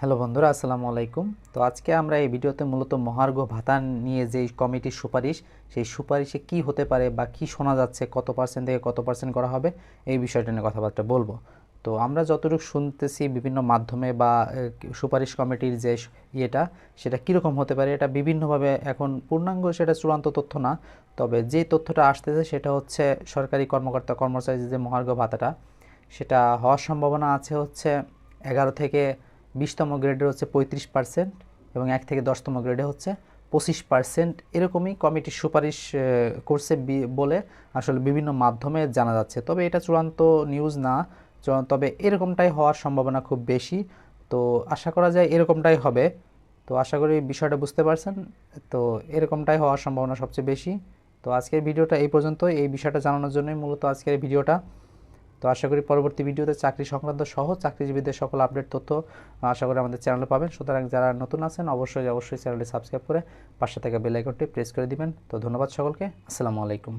Hello বন্ধুরা, আসসালামু আলাইকুম। তো আজকে আমরা এই ভিডিওতে মূলত মহার্ঘ ভাতা নিয়ে যে কমিটির সুপারিশ, সেই সুপারিশে কি হতে পারে বা কি শোনা যাচ্ছে, কত পার্সেন্ট থেকে কত পার্সেন্ট করা হবে, এই বিষয়টা নিয়ে কথাবার্তা বলব। তো আমরা যতটুকু শুনতেছি বিভিন্ন মাধ্যমে বা সুপারিশ কমিটির যে ইয়েটা, সেটা কীরকম হতে পারে, এটা বিভিন্নভাবে এখন পূর্ণাঙ্গ সেটা চূড়ান্ত তথ্য না। তবে যে তথ্যটা আসতেছে সেটা হচ্ছে সরকারি কর্মকর্তা কর্মচারীদের যে মহার্ঘ ভাতাটা, সেটা হওয়ার সম্ভাবনা আছে হচ্ছে এগারো থেকে বিশতম গ্রেডে হচ্ছে পঁয়ত্রিশ পার্সেন্ট এবং এক থেকে দশতম গ্রেডে হচ্ছে পঁচিশ পার্সেন্ট। এরকমই কমিটির সুপারিশ করছে বলে আসলে বিভিন্ন মাধ্যমে জানা যাচ্ছে। তবে এটা চূড়ান্ত নিউজ না তবে এরকমটাই হওয়ার সম্ভাবনা খুব বেশি। তো আশা করা যায় এরকমটাই হবে। তো আশা করি বিষয়টা বুঝতে পারছেন। তো এরকমটাই হওয়ার সম্ভাবনা সবচেয়ে বেশি। তো আজকের ভিডিওটা এই পর্যন্ত এই বিষয়টা জানানোর জন্যই মূলত আজকের ভিডিওটা। তো আশা করি পরবর্তী ভিডিওতে চাকরি সংক্রান্ত সহ চাকরিজীবীদের সকল আপডেট তথ্য আশা করি আমাদের চ্যানেলে পাবেন। সুতরাং যারা নতুন আছেন, অবশ্যই অবশ্যই চ্যানেলটি সাবস্ক্রাইব করে পাশে থাকা বেল আইকনটি প্রেস করে দিবেন। তো ধন্যবাদ সকলকে। আসসালামু আলাইকুম।